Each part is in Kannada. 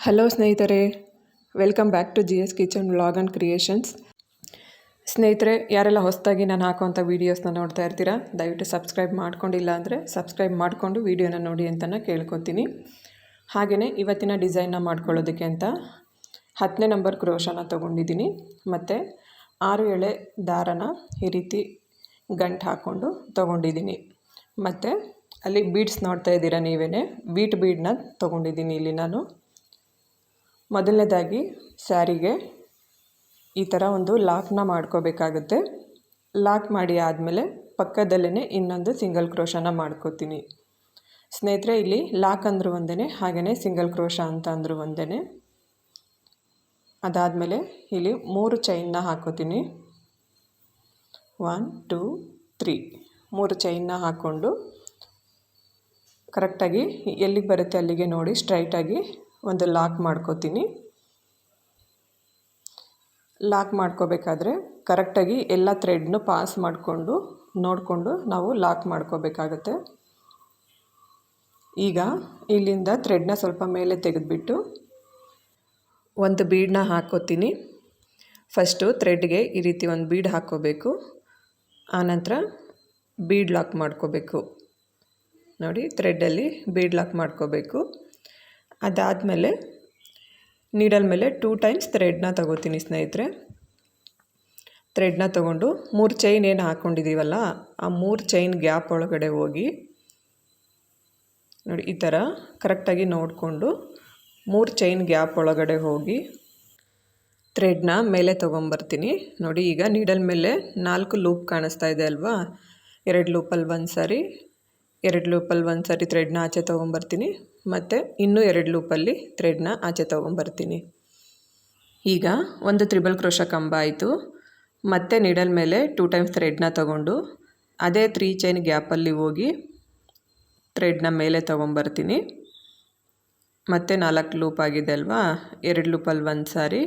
ಹಲೋ ಸ್ನೇಹಿತರೆ, welcome back to G S kitchen vlog and creations. ಸ್ನೇಹಿತರೆ, ಯಾರೆಲ್ಲ ಹೊಸದಾಗಿ ನಾನು ಹಾಕುವಂಥ ವೀಡಿಯೋಸ್ನ ನೋಡ್ತಾ ಇರ್ತೀರಾ, ದಯವಿಟ್ಟು ಸಬ್ಸ್ಕ್ರೈಬ್ ಮಾಡ್ಕೊಂಡಿಲ್ಲ ಅಂದರೆ ಸಬ್ಸ್ಕ್ರೈಬ್ ಮಾಡಿಕೊಂಡು ವೀಡಿಯೋನ ನೋಡಿ ಅಂತಲೇ ಕೇಳ್ಕೊತೀನಿ. ಹಾಗೆಯೇ ಇವತ್ತಿನ ಡಿಸೈನ್ನ ಮಾಡ್ಕೊಳ್ಳೋದಕ್ಕೆ ಅಂತ ಹತ್ತನೇ ನಂಬರ್ ಕ್ರೋಶನ ತೊಗೊಂಡಿದ್ದೀನಿ. ಮತ್ತು ಆರು ಎಳೆ ದಾರನ ಈ ರೀತಿ ಗಂಟು ಹಾಕ್ಕೊಂಡು ತೊಗೊಂಡಿದ್ದೀನಿ. ಮತ್ತು ಅಲ್ಲಿ ಬೀಡ್ಸ್ ನೋಡ್ತಾ ಇದ್ದೀರಾ ನೀವೇ ಬೀಟ್ ಬೀಡನ್ನ ತೊಗೊಂಡಿದ್ದೀನಿ ಇಲ್ಲಿ ನಾನು. ಮೊದಲನೇದಾಗಿ ಸ್ಯಾರಿಗೆ ಈ ಥರ ಒಂದು ಲಾಕ್ನ ಮಾಡ್ಕೋಬೇಕಾಗುತ್ತೆ. ಲಾಕ್ ಮಾಡಿ ಆದಮೇಲೆ ಪಕ್ಕದಲ್ಲೇ ಇನ್ನೊಂದು ಸಿಂಗಲ್ ಕ್ರೋಶನ ಮಾಡ್ಕೋತೀನಿ. ಸ್ನೇಹಿತರೆ, ಇಲ್ಲಿ ಲಾಕ್ ಅಂದರೂ ಒಂದೇ ಹಾಗೆಯೇ ಸಿಂಗಲ್ ಕ್ರೋಶ ಅಂತ ಅಂದರೂ ಒಂದೇ ಅದಾದಮೇಲೆ ಇಲ್ಲಿ ಮೂರು ಚೈನ್ನ ಹಾಕೋತೀನಿ. One, two, three. ಮೂರು ಚೈನ್ನ ಹಾಕ್ಕೊಂಡು ಕರೆಕ್ಟಾಗಿ ಎಲ್ಲಿಗೆ ಬರುತ್ತೆ ಅಲ್ಲಿಗೆ ನೋಡಿ, ಸ್ಟ್ರೈಟಾಗಿ ಒಂದು ಲಾಕ್ ಮಾಡ್ಕೋತೀನಿ. ಲಾಕ್ ಮಾಡ್ಕೋಬೇಕಾದ್ರೆ ಕರೆಕ್ಟಾಗಿ ಎಲ್ಲ ಥ್ರೆಡ್ನು ಪಾಸ್ ಮಾಡಿಕೊಂಡು, ನೋಡಿಕೊಂಡು ನಾವು ಲಾಕ್ ಮಾಡ್ಕೋಬೇಕಾಗತ್ತೆ. ಈಗ ಇಲ್ಲಿಂದ ಥ್ರೆಡ್ನ ಸ್ವಲ್ಪ ಮೇಲೆ ತೆಗೆದುಬಿಟ್ಟು ಒಂದು ಬೀಡನ್ನ ಹಾಕೋತೀನಿ ಫಸ್ಟು ಥ್ರೆಡ್ಗೆ ಈ ರೀತಿ ಒಂದು ಬೀಡ್ ಹಾಕ್ಕೋಬೇಕು. ಆನಂತರ ಬೀಡ್ ಲಾಕ್ ಮಾಡ್ಕೋಬೇಕು. ನೋಡಿ, ಥ್ರೆಡ್ಡಲ್ಲಿ ಬೀಡ್ ಲಾಕ್ ಮಾಡ್ಕೋಬೇಕು. ಅದಾದಮೇಲೆ ನೀಡಲ್ ಮೇಲೆ ಟೂ ಟೈಮ್ಸ್ ಥ್ರೆಡ್ನ ತಗೋತೀನಿ ಸ್ನೇಹಿತರೆ. ಥ್ರೆಡ್ನ ತಗೊಂಡು ಮೂರು ಚೈನ್ ಏನು ಹಾಕ್ಕೊಂಡಿದ್ದೀವಲ್ಲ ಆ ಮೂರು ಚೈನ್ ಗ್ಯಾಪ್ ಒಳಗಡೆ ಹೋಗಿ ನೋಡಿ ಈ ಥರ ಕರೆಕ್ಟಾಗಿ ನೋಡಿಕೊಂಡು ಮೂರು ಚೈನ್ ಗ್ಯಾಪ್ ಒಳಗಡೆ ಹೋಗಿ ಥ್ರೆಡ್ನ ಮೇಲೆ ತೊಗೊಂಬರ್ತೀನಿ. ನೋಡಿ ಈಗ ನೀಡಲ್ ಮೇಲೆ ನಾಲ್ಕು ಲೂಪ್ ಕಾಣಿಸ್ತಾ ಇದೆ ಅಲ್ವಾ? ಎರಡು ಲೂಪಲ್ಲಿ ಒಂದು ಸಾರಿ ಎರಡು ಲೂಪಲ್ಲಿ ಒಂದು ಸಾರಿ ಥ್ರೆಡ್ನ ಆಚೆ ತೊಗೊಂಬರ್ತೀನಿ. ಮತ್ತು ಇನ್ನೂ ಎರಡು ಲೂಪಲ್ಲಿ ಥ್ರೆಡ್ನ ಆಚೆ ತೊಗೊಂಬರ್ತೀನಿ. ಈಗ ಒಂದು ತ್ರಿಬಲ್ ಕ್ರೋಶ ಕಂಬ ಆಯಿತು. ಮತ್ತೆ ನೀಡಲ್ ಮೇಲೆ ಟೂ ಟೈಮ್ಸ್ ಥ್ರೆಡ್ನ ತೊಗೊಂಡು ಅದೇ ತ್ರೀ ಚೈನ್ ಗ್ಯಾಪಲ್ಲಿ ಹೋಗಿ ಥ್ರೆಡ್ನ ಮೇಲೆ ತೊಗೊಂಬರ್ತೀನಿ. ಮತ್ತು ನಾಲ್ಕು ಲೂಪ್ ಆಗಿದೆ ಅಲ್ವಾ? ಎರಡು ಲೂಪಲ್ಲಿ ಒಂದು ಸಾರಿ.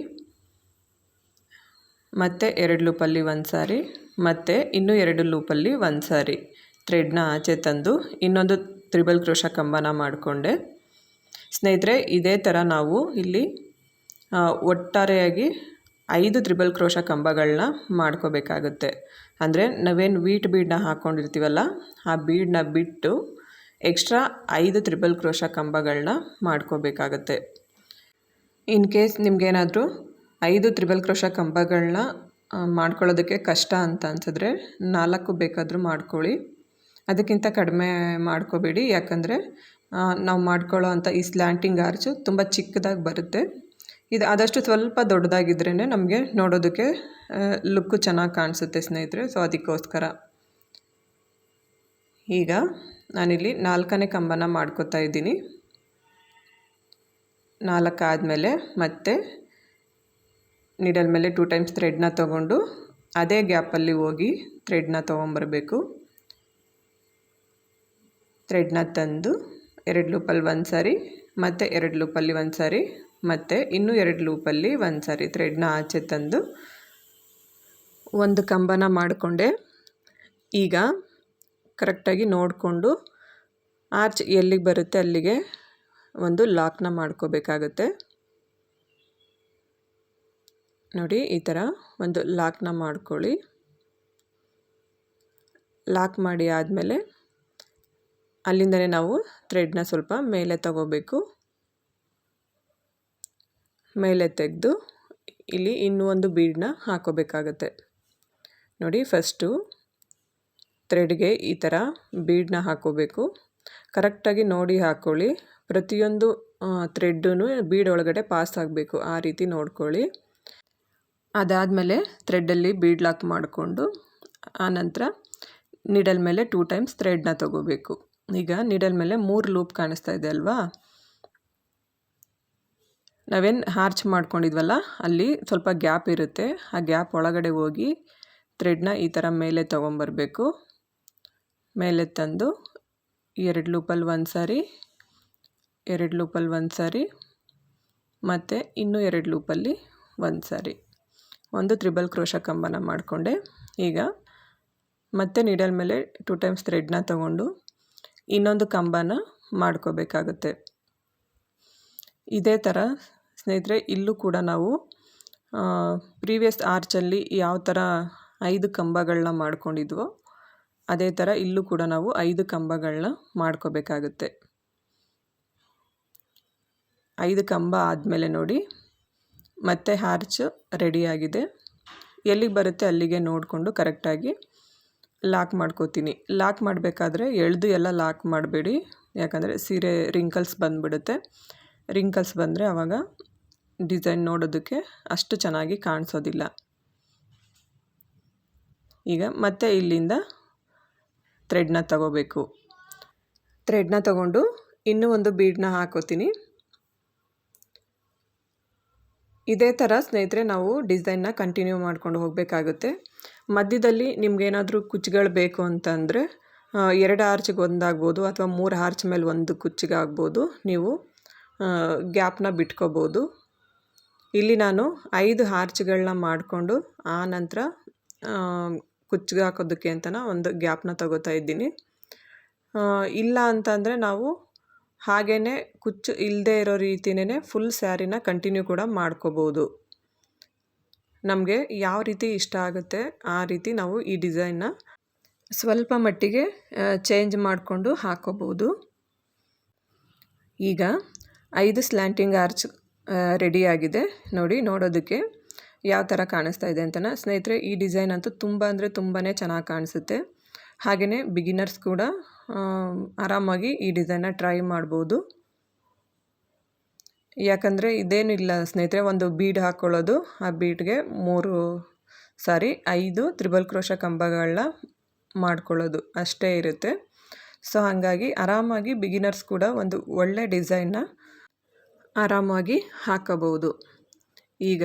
ಮತ್ತು ಎರಡು ಲೂಪಲ್ಲಿ ಒಂದು ಸಾರಿ. ಮತ್ತು ಇನ್ನೂ ಎರಡು ಲೂಪಲ್ಲಿ ಒಂದು ಸಾರಿ. ಥ್ರೆಡ್ನ ಆಚೆ ತಂದು ಇನ್ನೊಂದು ತ್ರಿಬಲ್ ಕ್ರೋಶ ಕಂಬನ ಮಾಡಿಕೊಂಡೆ. ಸ್ನೇಹಿತರೆ, ಇದೇ ಥರ ನಾವು ಇಲ್ಲಿ ಒಟ್ಟಾರೆಯಾಗಿ ಐದು ತ್ರಿಬಲ್ ಕ್ರೋಶ ಕಂಬಗಳನ್ನ ಮಾಡ್ಕೋಬೇಕಾಗುತ್ತೆ. ಅಂದರೆ ನಾವೇನು ವೀಟ್ ಬೀಡನ್ನ ಹಾಕ್ಕೊಂಡಿರ್ತೀವಲ್ಲ ಆ ಬೀಡನ್ನ ಬಿಟ್ಟು ಎಕ್ಸ್ಟ್ರಾ ಐದು ತ್ರಿಬಲ್ ಕ್ರೋಶ ಕಂಬಗಳನ್ನ ಮಾಡ್ಕೋಬೇಕಾಗತ್ತೆ. ಇನ್ ಕೇಸ್ ನಿಮಗೇನಾದರೂ ಐದು ತ್ರಿಬಲ್ ಕ್ರೋಶ ಕಂಬಗಳನ್ನ ಮಾಡ್ಕೊಳ್ಳೋದಕ್ಕೆ ಕಷ್ಟ ಅಂತ ಅನ್ಸಿದ್ರೆ ನಾಲ್ಕು ಬೇಕಾದರೂ ಮಾಡ್ಕೊಳ್ಳಿ. ಅದಕ್ಕಿಂತ ಕಡಿಮೆ ಮಾಡ್ಕೋಬೇಡಿ. ಯಾಕಂದರೆ ನಾವು ಮಾಡ್ಕೊಳ್ಳೋ ಅಂಥ ಈ ಸ್ಲ್ಯಾಂಟಿಂಗ್ ಆರ್ಚು ತುಂಬ ಚಿಕ್ಕದಾಗಿ ಬರುತ್ತೆ. ಇದು ಆದಷ್ಟು ಸ್ವಲ್ಪ ದೊಡ್ಡದಾಗಿದ್ರೇ ನಮಗೆ ನೋಡೋದಕ್ಕೆ ಲುಕ್ಕು ಚೆನ್ನಾಗಿ ಕಾಣಿಸುತ್ತೆ ಸ್ನೇಹಿತರೆ. ಸೊ ಅದಕ್ಕೋಸ್ಕರ. ಈಗ ನಾನಿಲ್ಲಿ ನಾಲ್ಕನೇ ಕಂಬನ ಮಾಡ್ಕೋತಾ ಇದ್ದೀನಿ. ನಾಲ್ಕಾದಮೇಲೆ ಮತ್ತೆ ನೀಡಲ್ ಮೇಲೆ ಟೂ ಟೈಮ್ಸ್ ಥ್ರೆಡ್ನ ತೊಗೊಂಡು, ಅದೇ ಗ್ಯಾಪಲ್ಲಿ ಹೋಗಿ ಥ್ರೆಡ್ನ ತೊಗೊಂಬರಬೇಕು. ಥ್ರೆಡ್ನ ತಂದು ಎರಡು ಲೂಪಲ್ಲಿ ಒಂದು ಸಾರಿ, ಮತ್ತು ಎರಡು ಲೂಪಲ್ಲಿ ಒಂದು ಸಾರಿ, ಮತ್ತು ಇನ್ನೂ ಎರಡು ಲೂಪಲ್ಲಿ ಒಂದು ಸಾರಿ ಥ್ರೆಡ್ನ ಆಚೆ ತಂದು ಒಂದು ಕಂಬನ ಮಾಡಿಕೊಂಡೆ. ಈಗ ಕರೆಕ್ಟಾಗಿ ನೋಡಿಕೊಂಡು ಆರ್ಚ್ ಎಲ್ಲಿಗೆ ಬರುತ್ತೆ ಅಲ್ಲಿಗೆ ಒಂದು ಲಾಕ್ನ ಮಾಡ್ಕೋಬೇಕಾಗುತ್ತೆ. ನೋಡಿ, ಈ ಥರ ಒಂದು ಲಾಕ್ನ ಮಾಡ್ಕೊಳ್ಳಿ. ಲಾಕ್ ಮಾಡಿ ಆದಮೇಲೆ ಅಲ್ಲಿಂದಲೇ ನಾವು ಥ್ರೆಡ್ನ ಸ್ವಲ್ಪ ಮೇಲೆ ತಗೋಬೇಕು. ಮೇಲೆ ತೆಗೆದು ಇಲ್ಲಿ ಇನ್ನೂ ಒಂದು ಬೀಡನ್ನ ಹಾಕೋಬೇಕಾಗತ್ತೆ. ನೋಡಿ ಫಸ್ಟು ಥ್ರೆಡ್ಗೆ ಈ ಥರ ಬೀಡನ್ನ ಹಾಕೋಬೇಕು. ಕರೆಕ್ಟಾಗಿ ನೋಡಿ ಹಾಕ್ಕೊಳ್ಳಿ ಪ್ರತಿಯೊಂದು ಥ್ರೆಡ್ಡೂ ಬೀಡ್ ಒಳಗಡೆ ಪಾಸ್ ಆಗಬೇಕು. ಆ ರೀತಿ ನೋಡ್ಕೊಳ್ಳಿ. ಅದಾದಮೇಲೆ ಥ್ರೆಡ್ಡಲ್ಲಿ ಬೀಡ್ ಲಾಕ್ ಮಾಡಿಕೊಂಡು ಆನಂತರ ನಿಡಲ್ ಮೇಲೆ ಟೂ ಟೈಮ್ಸ್ ಥ್ರೆಡ್ನ ತೊಗೋಬೇಕು. ಈಗ ನೀಡಲ್ ಮೇಲೆ ಮೂರು ಲೂಪ್ ಕಾಣಿಸ್ತಾ ಇದೆ ಅಲ್ವಾ? ನಾವೇನು ಹಾರ್ಚ್ ಮಾಡ್ಕೊಂಡಿದ್ವಲ್ಲ, ಅಲ್ಲಿ ಸ್ವಲ್ಪ ಗ್ಯಾಪ್ ಇರುತ್ತೆ. ಆ ಗ್ಯಾಪ್ ಒಳಗಡೆ ಹೋಗಿ ಥ್ರೆಡ್ನ ಈ ಥರ ಮೇಲೆ ತೊಗೊಂಬರ್ಬೇಕು. ಮೇಲೆ ತಂದು ಎರಡು ಲೂಪಲ್ಲಿ ಒಂದು ಸಾರಿ, ಎರಡು ಲೂಪಲ್ಲಿ ಒಂದು ಸಾರಿ, ಮತ್ತು ಇನ್ನೂ ಎರಡು ಲೂಪಲ್ಲಿ ಒಂದು ಸಾರಿ. ಒಂದು ತ್ರಿಬಲ್ ಕ್ರೋಶ ಕಂಬನ ಮಾಡಿಕೊಂಡೆ. ಈಗ ಮತ್ತೆ ನೀಡಲ್ ಮೇಲೆ ಟೂ ಟೈಮ್ಸ್ ಥ್ರೆಡ್ನ ತೊಗೊಂಡು ಇನ್ನೊಂದು ಕಂಬನ ಮಾಡ್ಕೋಬೇಕಾಗುತ್ತೆ. ಇದೇ ಥರ ಸ್ನೇಹಿತರೆ, ಇಲ್ಲೂ ಕೂಡ ನಾವು ಪ್ರೀವಿಯಸ್ ಆರ್ಚಲ್ಲಿ ಯಾವ ಥರ ಐದು ಕಂಬಗಳನ್ನ ಮಾಡ್ಕೊಂಡಿದ್ವೋ, ಅದೇ ಥರ ಇಲ್ಲೂ ಕೂಡ ನಾವು ಐದು ಕಂಬಗಳನ್ನ ಮಾಡ್ಕೋಬೇಕಾಗುತ್ತೆ. ಐದು ಕಂಬ ಆದಮೇಲೆ ನೋಡಿ, ಮತ್ತೆ ಹಾರ್ಚ್ ರೆಡಿಯಾಗಿದೆ. ಎಲ್ಲಿಗೆ ಬರುತ್ತೆ ಅಲ್ಲಿಗೆ ನೋಡಿಕೊಂಡು ಕರೆಕ್ಟಾಗಿ ಲಾಕ್ ಮಾಡ್ಕೋತೀನಿ. ಲಾಕ್ ಮಾಡಬೇಕಾದ್ರೆ ಎಳೆದು ಎಲ್ಲ ಲಾಕ್ ಮಾಡಬೇಡಿ. ಯಾಕಂದರೆ ಸೀರೆ ರಿಂಕಲ್ಸ್ ಬಂದುಬಿಡುತ್ತೆ. ರಿಂಕಲ್ಸ್ ಬಂದರೆ ಆವಾಗ ಡಿಸೈನ್ ನೋಡೋದಕ್ಕೆ ಅಷ್ಟು ಚೆನ್ನಾಗಿ ಕಾಣಿಸೋದಿಲ್ಲ. ಈಗ ಮತ್ತೆ ಇಲ್ಲಿಂದ ಥ್ರೆಡ್ನ ತಗೋಬೇಕು. ಥ್ರೆಡ್ನ ತಗೊಂಡು ಇನ್ನೂ ಒಂದು ಬೀಡನ್ನ ಹಾಕೋತೀನಿ. ಇದೇ ಥರ ಸ್ನೇಹಿತರೆ ನಾವು ಡಿಸೈನ್ನ ಕಂಟಿನ್ಯೂ ಮಾಡ್ಕೊಂಡು ಹೋಗಬೇಕಾಗುತ್ತೆ. ಮಧ್ಯದಲ್ಲಿ ನಿಮ್ಗೇನಾದರೂ ಕುಚ್ಚುಗಳು ಬೇಕು ಅಂತಂದರೆ ಎರಡು ಆರ್ಚ್ಗೆ ಒಂದಾಗ್ಬೋದು ಅಥವಾ ಮೂರು ಆರ್ಚ್ ಮೇಲೆ ಒಂದು ಕುಚ್ಚಿಗಾಗ್ಬೋದು ನೀವು ಗ್ಯಾಪ್ನ ಬಿಟ್ಕೋಬೋದು. ಇಲ್ಲಿ ನಾನು ಐದು ಹಾರ್ಚ್ಗಳನ್ನ ಮಾಡಿಕೊಂಡು ಆ ನಂತರ ಕುಚ್ಚಿಗೆ ಹಾಕೋದಕ್ಕೆ ಅಂತನ ಒಂದು ಗ್ಯಾಪ್ನ ತಗೋತಾ ಇದ್ದೀನಿ. ಇಲ್ಲ ಅಂತಂದರೆ ನಾವು ಹಾಗೇ ಕುಚ್ಚು ಇಲ್ಲದೇ ಇರೋ ರೀತಿಯೇ ಫುಲ್ ಸ್ಯಾರಿನ ಕಂಟಿನ್ಯೂ ಕೂಡ ಮಾಡ್ಕೋಬೋದು. ನಮಗೆ ಯಾವ ರೀತಿ ಇಷ್ಟ ಆಗುತ್ತೆ, ಆ ರೀತಿ ನಾವು ಈ ಡಿಸೈನ್ನ ಸ್ವಲ್ಪ ಮಟ್ಟಿಗೆ ಚೇಂಜ್ ಮಾಡಿಕೊಂಡು ಹಾಕೋಬೋದು. ಈಗ ಐದು ಸ್ಲ್ಯಾಂಟಿಂಗ್ ಆರ್ಚ್ ರೆಡಿಯಾಗಿದೆ ನೋಡಿ, ನೋಡೋದಕ್ಕೆ ಯಾವ ಥರ ಕಾಣಿಸ್ತಾ ಇದೆ ಅಂತನ. ಸ್ನೇಹಿತರೆ, ಈ ಡಿಸೈನ್ ಅಂತೂ ತುಂಬ ಅಂದರೆ ತುಂಬಾ ಚೆನ್ನಾಗಿ ಕಾಣಿಸುತ್ತೆ. ಹಾಗೆಯೇ ಬಿಗಿನರ್ಸ್ ಕೂಡ ಆರಾಮಾಗಿ ಈ ಡಿಸೈನ್ನ ಟ್ರೈ ಮಾಡ್ಬೋದು. ಯಾಕಂದರೆ ಇದೇನಿಲ್ಲ ಸ್ನೇಹಿತರೆ, ಒಂದು ಬೀಡ್ ಹಾಕ್ಕೊಳ್ಳೋದು ಆ ಬೀಡ್ಗೆ ಮೂರು ಸಾರಿ ಐದು ತ್ರಿಬಲ್ ಕ್ರೋಶ ಕಂಬಗಳನ್ನ ಮಾಡ್ಕೊಳ್ಳೋದು. ಅಷ್ಟೇ ಇರುತ್ತೆ. ಸೊ, ಹಾಗಾಗಿ ಆರಾಮಾಗಿ ಬಿಗಿನರ್ಸ್ ಕೂಡ ಒಂದು ಒಳ್ಳೆ ಡಿಸೈನ್ನ ಆರಾಮಾಗಿ ಹಾಕಬಹುದು. ಈಗ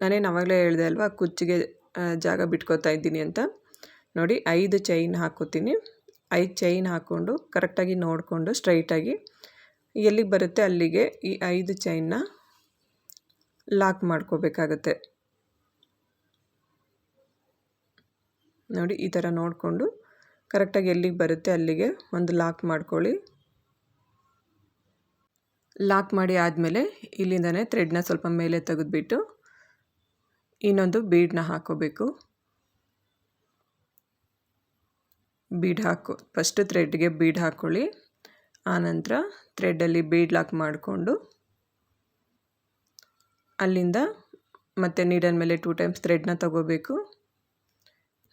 ನಾನೇನು ಅವಾಗಲೇ ಹೇಳಿದೆ ಅಲ್ವಾ, ಕುಚ್ಚಿಗೆ ಜಾಗ ಬಿಟ್ಕೋತಾ ಇದ್ದೀನಿ ಅಂತ. ನೋಡಿ, ಐದು ಚೈನ್ ಹಾಕೋತೀನಿ. ಐದು ಚೈನ್ ಹಾಕ್ಕೊಂಡು ಕರೆಕ್ಟಾಗಿ ನೋಡಿಕೊಂಡು ಸ್ಟ್ರೈಟಾಗಿ ಎಲ್ಲಿಗೆ ಬರುತ್ತೆ? ಅಲ್ಲಿಗೆ ಈ ಐದು ಚೈನ್ನ ಲಾಕ್ ಮಾಡ್ಕೋಬೇಕಾಗತ್ತೆ. ನೋಡಿ, ಈ ಥರ ನೋಡಿಕೊಂಡು ಕರೆಕ್ಟಾಗಿ ಎಲ್ಲಿಗೆ ಬರುತ್ತೆ? ಅಲ್ಲಿಗೆ ಒಂದು ಲಾಕ್ ಮಾಡ್ಕೊಳ್ಳಿ. ಲಾಕ್ ಮಾಡಿ ಆದಮೇಲೆ ಇಲ್ಲಿಂದನೇ ಥ್ರೆಡ್ನ ಸ್ವಲ್ಪ ಮೇಲೆ ತೆಗೆದುಬಿಟ್ಟು ಇನ್ನೊಂದು ಬೀಡನ್ನ ಹಾಕೋಬೇಕು. ಬೀಡ್ ಹಾಕೋ. ಫಸ್ಟ್ ಥ್ರೆಡ್ಗೆ ಬೀಡ್ ಹಾಕ್ಕೊಳ್ಳಿ ಆನಂತರ ಥ್ರೆಡ್ಡಲ್ಲಿ ಬೀಡ್ ಲಾಕ್ ಮಾಡಿಕೊಂಡು ಅಲ್ಲಿಂದ ಮತ್ತೆ ನೀಡನ್ ಮೇಲೆ ಟೂ ಟೈಮ್ಸ್ ಥ್ರೆಡ್ನ ತಗೋಬೇಕು.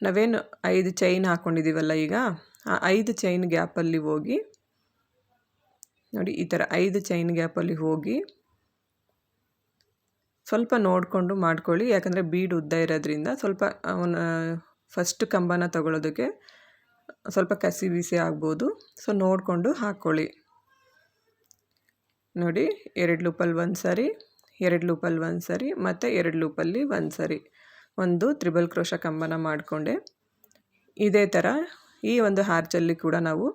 ನಾವೇನು ಐದು ಚೈನ್ ಹಾಕ್ಕೊಂಡಿದ್ದೀವಲ್ಲ ಈಗ, ಆ ಐದು ಚೈನ್ ಗ್ಯಾಪಲ್ಲಿ ಹೋಗಿ, ನೋಡಿ ಈ ಥರ ಐದು ಚೈನ್ ಗ್ಯಾಪಲ್ಲಿ ಹೋಗಿ ಸ್ವಲ್ಪ ನೋಡಿಕೊಂಡು ಮಾಡ್ಕೊಳ್ಳಿ. ಯಾಕಂದರೆ ಬೀಡ್ ಉದ್ದ ಇರೋದ್ರಿಂದ ಸ್ವಲ್ಪ ಅವನ ಫಸ್ಟ್ ಕಂಬನ ತಗೊಳ್ಳೋದಕ್ಕೆ ಸ್ವಲ್ಪ ಕಸಿ ಬಿಸಿ ಆಗ್ಬೋದು. ಸೊ ನೋಡಿಕೊಂಡು ಹಾಕ್ಕೊಳ್ಳಿ ನೋಡಿ, ಎರಡು ಲೂಪಲ್ಲಿ ಒಂದು ಸರಿ, ಎರಡು ಲೂಪಲ್ಲಿ ಒಂದು ಸರಿ, ಮತ್ತು ಎರಡು ಲೂಪಲ್ಲಿ ಒಂದು ಸರಿ. ಒಂದು ತ್ರಿಬಲ್ ಕ್ರೋಶ ಕಂಬನ ಮಾಡಿಕೊಂಡೆ. ಇದೇ ಥರ ಈ ಒಂದು ಹಾರ್ಚಲ್ಲಿ ಕೂಡ ನಾವು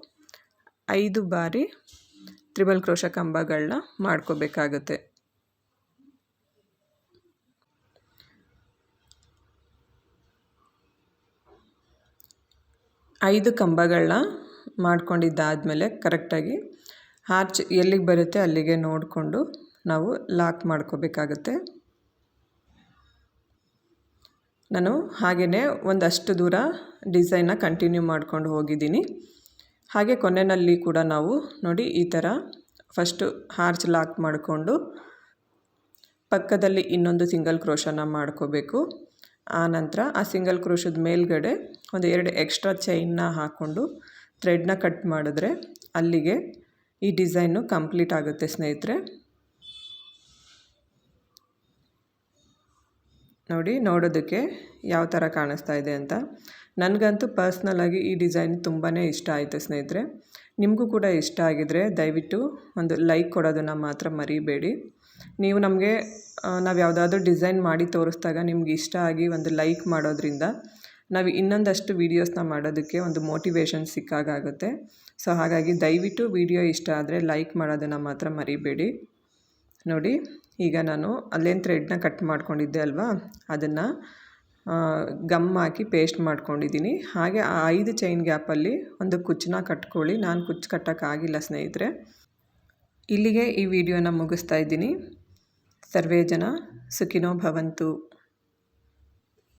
ಐದು ಬಾರಿ ತ್ರಿಬಲ್ ಕ್ರೋಶ ಕಂಬಗಳನ್ನ ಮಾಡ್ಕೋಬೇಕಾಗುತ್ತೆ. ಐದು ಕಂಬಗಳನ್ನ ಮಾಡ್ಕೊಂಡಿದ್ದಾದಮೇಲೆ ಕರೆಕ್ಟಾಗಿ ಹಾರ್ಚ್ ಎಲ್ಲಿಗೆ ಬರುತ್ತೆ ಅಲ್ಲಿಗೆ ನೋಡಿಕೊಂಡು ನಾವು ಲಾಕ್ ಮಾಡ್ಕೋಬೇಕಾಗುತ್ತೆ. ನಾನು ಹಾಗೆಯೇ ಒಂದಷ್ಟು ದೂರ ಡಿಸೈನ್ನ ಕಂಟಿನ್ಯೂ ಮಾಡ್ಕೊಂಡು ಹೋಗಿದ್ದೀನಿ. ಹಾಗೆ ಕೊನೆಯಲ್ಲಿ ಕೂಡ ನಾವು ನೋಡಿ ಈ ಥರ ಫಸ್ಟು ಹಾರ್ಚ್ ಲಾಕ್ ಮಾಡಿಕೊಂಡು ಪಕ್ಕದಲ್ಲಿ ಇನ್ನೊಂದು ಸಿಂಗಲ್ ಕ್ರೋಶನ ಮಾಡ್ಕೋಬೇಕು. ಆನಂತರ ಆ ಸಿಂಗಲ್ ಕ್ರೋಶದ ಮೇಲ್ಗಡೆ ಒಂದು ಎರಡು ಎಕ್ಸ್ಟ್ರಾ ಚೈನ್ನ ಹಾಕ್ಕೊಂಡು ಥ್ರೆಡ್ನ ಕಟ್ ಮಾಡಿದ್ರೆ ಅಲ್ಲಿಗೆ ಈ ಡಿಸೈನು ಕಂಪ್ಲೀಟ್ ಆಗುತ್ತೆ, ಸ್ನೇಹಿತರೆ. ನೋಡಿ, ನೋಡೋದಕ್ಕೆ ಯಾವ ಥರ ಕಾಣಿಸ್ತಾ ಇದೆ ಅಂತ. ನನಗಂತೂ ಪರ್ಸ್ನಲಾಗಿ ಈ ಡಿಸೈನ್ ತುಂಬಾ ಇಷ್ಟ ಆಯಿತು, ಸ್ನೇಹಿತರೆ. ನಿಮಗೂ ಕೂಡ ಇಷ್ಟ ಆಗಿದರೆ ದಯವಿಟ್ಟು ಒಂದು ಲೈಕ್ ಕೊಡೋದನ್ನು ಮಾತ್ರ ಮರಿಬೇಡಿ. ನೀವು ನಮಗೆ ನಾವು ಯಾವುದಾದ್ರೂ ಡಿಸೈನ್ ಮಾಡಿ ತೋರಿಸ್ದಾಗ ನಿಮ್ಗೆ ಇಷ್ಟ ಆಗಿ ಒಂದು ಲೈಕ್ ಮಾಡೋದ್ರಿಂದ ನಾವು ಇನ್ನೊಂದಷ್ಟು ವೀಡಿಯೋಸ್ನ ಮಾಡೋದಕ್ಕೆ ಒಂದು ಮೋಟಿವೇಶನ್ ಸಿಕ್ಕಾಗುತ್ತೆ ಸೊ, ಹಾಗಾಗಿ ದಯವಿಟ್ಟು ವಿಡಿಯೋ ಇಷ್ಟ ಆದರೆ ಲೈಕ್ ಮಾಡೋದನ್ನು ಮಾತ್ರ ಮರಿಬೇಡಿ. ನೋಡಿ, ಈಗ ನಾನು ಅಲ್ಲೇನು ಥ್ರೆಡ್ನ ಕಟ್ ಮಾಡ್ಕೊಂಡಿದ್ದೆ ಅಲ್ವಾ? ಅದನ್ನು ಗಮ್ ಹಾಕಿ ಪೇಸ್ಟ್ ಮಾಡ್ಕೊಂಡಿದ್ದೀನಿ ಹಾಗೆ ಆ ಐದು ಚೈನ್ ಗ್ಯಾಪಲ್ಲಿ ಒಂದು ಕುಚ್ಚನ್ನ ಕಟ್ಕೊಳ್ಳಿ. ನಾನು ಕುಚ್ಚು ಕಟ್ಟೋಕ್ಕಾಗಿಲ್ಲ ಸ್ನೇಹಿತರೆ. ಇಲ್ಲಿಗೆ ಈ ವಿಡಿಯೋನ ಮುಗಿಸ್ತಾ ಇದ್ದೀನಿ. ಸರ್ವೇ ಜನ ಸುಖಿನೋ ಭವಂತು.